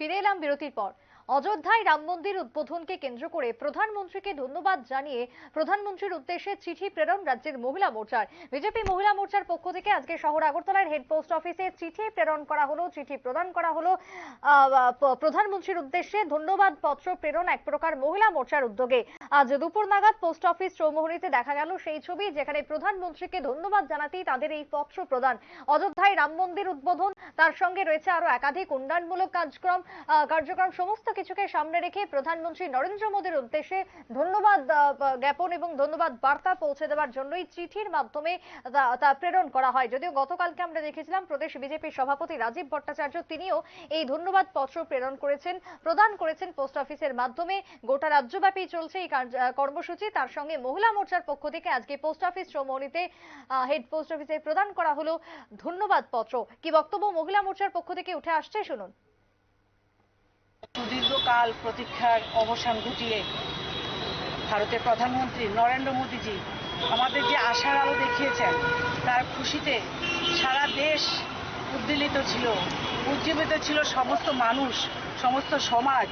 ফিরে এলাম বিরতির পর। অযোধ্যায় রাম মন্দির উদ্বোধনকে কেন্দ্র করে প্রধানমন্ত্রীকে ধন্যবাদ জানিয়ে প্রধানমন্ত্রীর উদ্দেশ্যে চিঠি প্রেরণ রাজ্যের মহিলা মোর্চার। বিজেপি মহিলা মোর্চার পক্ষ থেকে আজকে শহর আগরতলার হেড পোস্ট অফিসে চিঠি প্রেরণ করা হলো চিঠি প্রদান করা হলো। প্রধানমন্ত্রীর উদ্দেশ্যে ধন্যবাদ পত্র প্রেরণ এক প্রকার মহিলা মোর্চার উদ্যোগে। আজ দুপুর নাগাদ পোস্ট অফিস চৌমুহনীতে দেখা গেল সেই ছবি যেখানে প্রধানমন্ত্রীকে ধন্যবাদ জানাতেই তাদের এই পত্র প্রদান। অযোধ্যায় রাম মন্দির উদ্বোধন তার সঙ্গে রয়েছে আরও একাধিক উন্নয়নমূলক কার্যক্রম আহ, কার্যক্রম সমস্ত কিছুকে সামনে রেখে প্রধানমন্ত্রী নরেন্দ্র মোদীর উদ্দেশ্যে ধন্যবাদ জ্ঞাপন এবং ধন্যবাদ বার্তা পৌঁছে দেওয়ার জন্যই চিঠির মাধ্যমে তা- প্রেরণ করা হয়। যদিও গতকালকে আমরা দেখেছিলাম প্রদেশ বিজেপির সভাপতি রাজীব ভট্টাচার্য তিনিও এই ধন্যবাদ পত্র প্রেরণ করেছেন, প্রদান করেছেন পোস্ট অফিসের মাধ্যমে। গোটা রাজ্যব্যাপী চলছে এই কর্মসূচি। তার সঙ্গে মহিলা মোর্চার পক্ষ থেকে আজকে পোস্ট অফিস চৌমনিতে হেড পোস্ট অফিসে প্রদান করা হলো ধন্যবাদ পত্র কি বক্তব্য মহিলা মোর্চার পক্ষ থেকে উঠে আসছে শুনুন। সুদীর্ঘকাল প্রতীক্ষার অবসান ঘটিয়ে ভারতের প্রধানমন্ত্রী নরেন্দ্র মোদীজি আমাদের যে আশার আলো দেখিয়েছেন, তার খুশিতে সারা দেশ উদ্বেলিত ছিল, উজ্জীবিত ছিল সমস্ত মানুষ, সমস্ত সমাজ।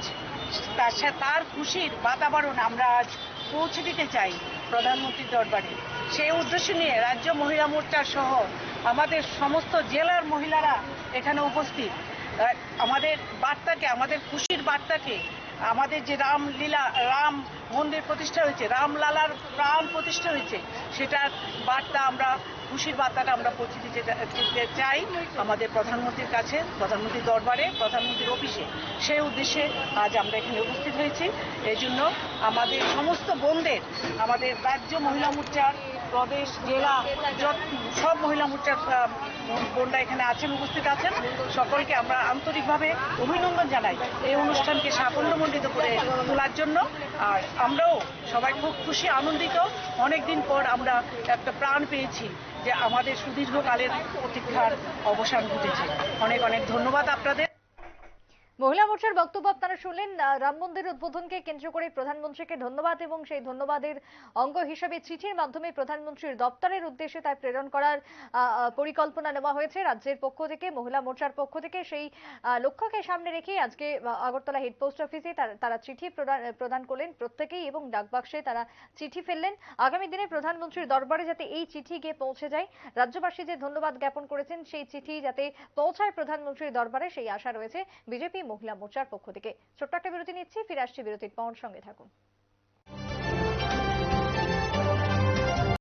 তার তার খুশির বাতাবরণ আমরা আজ পৌঁছে দিতে চাই প্রধানমন্ত্রীর দরবারে। সেই উদ্দেশ্য নিয়ে রাজ্য মহিলা মোর্চা সহ আমাদের সমস্ত জেলার মহিলারা এখানে উপস্থিত। আমাদের বার্তাকে, আমাদের খুশির বার্তাকে, আমাদের যে রামলীলা রাম মন্দির প্রতিষ্ঠা হয়েছে রামলালার প্রাণ প্রতিষ্ঠা হয়েছে, সেটার বার্তা আমরা, খুশির বার্তাটা আমরা পৌঁছে দিতে চাই আমাদের প্রধানমন্ত্রীর কাছে, প্রধানমন্ত্রীর দরবারে, প্রধানমন্ত্রীর অফিসে। সেই উদ্দেশ্যে আজ আমরা এখানে উপস্থিত হয়েছি। এই জন্য আমাদের সমস্ত বোনদের আমাদের রাজ্য মহিলা মোর্চার প্রদেশ, জেলা সব মহিলা মোর্চার বোনরা এখানে আছেন, উপস্থিত আছেন। সকলকে আমরা আন্তরিকভাবে অভিনন্দন জানাই এই অনুষ্ঠানকে সাফল্যমণ্ডিত করে তোলার জন্য। আর আমরাও সবাই খুব খুশি, আনন্দিত। অনেকদিন পর আমরা একটা প্রাণ পেয়েছি যে আমাদের সুদীর্ঘকালের প্রতীক্ষার অবসান ঘটেছে। অনেক অনেক ধন্যবাদ আপনাদের। মহিলা মোর্চার বক্তব্য আপনারা শুনলেন। রাম মন্দির উদ্বোধনকে কেন্দ্র করে প্রধানমন্ত্রীকে ধন্যবাদ এবং সেই ধন্যবাদের অঙ্গ হিসেবে চিঠির মাধ্যমে প্রধানমন্ত্রীর দপ্তরের উদ্দেশ্যে তার প্রেরণ করার পরিকল্পনা নেওয়া হয়েছে রাজ্যের পক্ষ থেকে, মহিলা মোর্চার পক্ষ থেকে। সেই লক্ষ্যকে সামনে রেখে আজকে আগরতলা হেড পোস্ট অফিসে তারা চিঠি প্রদান করলেন প্রত্যেকেই এবং ডাকবাক্সে তারা চিঠি ফেললেন। আগামী দিনে প্রধানমন্ত্রীর দরবারে যাতে এই চিঠি গিয়ে পৌঁছে যায়, রাজ্যবাসী যে ধন্যবাদ জ্ঞাপন করেছেন, সেই চিঠি যাতে পৌঁছায় প্রধানমন্ত্রীর দরবারে সেই আশা রয়েছে। বিজেপি মহিলা মোর্চার পক্ষ থেকে ছোট্ট একটা বিরতি নিচ্ছি। ফিরে আসছি বিরতির পর সঙ্গে থাকুন।